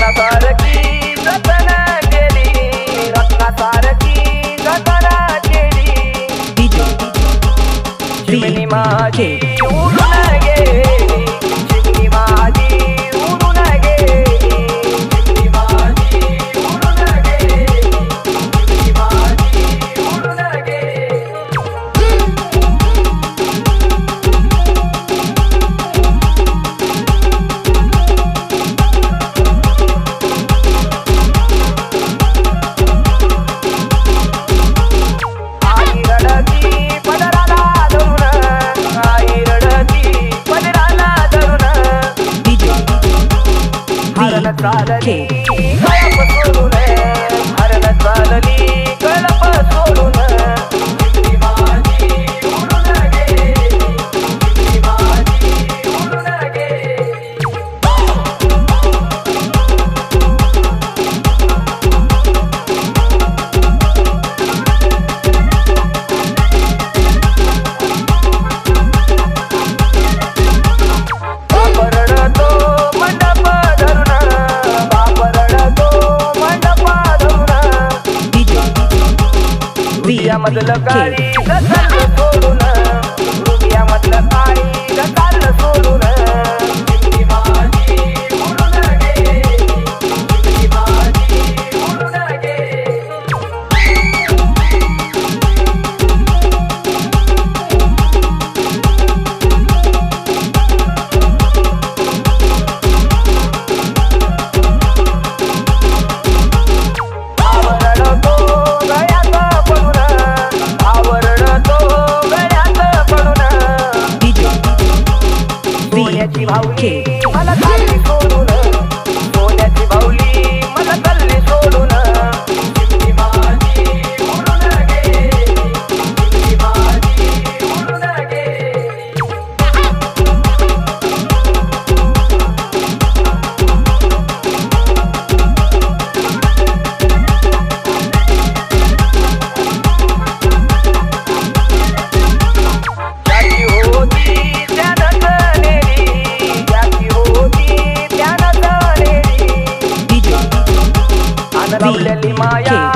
रत्नासारखी रत्न केली रत्नासारखी रत्न केली माझी चालली. हरण चालली मधलं गाडी सोडून. सोडून. माया.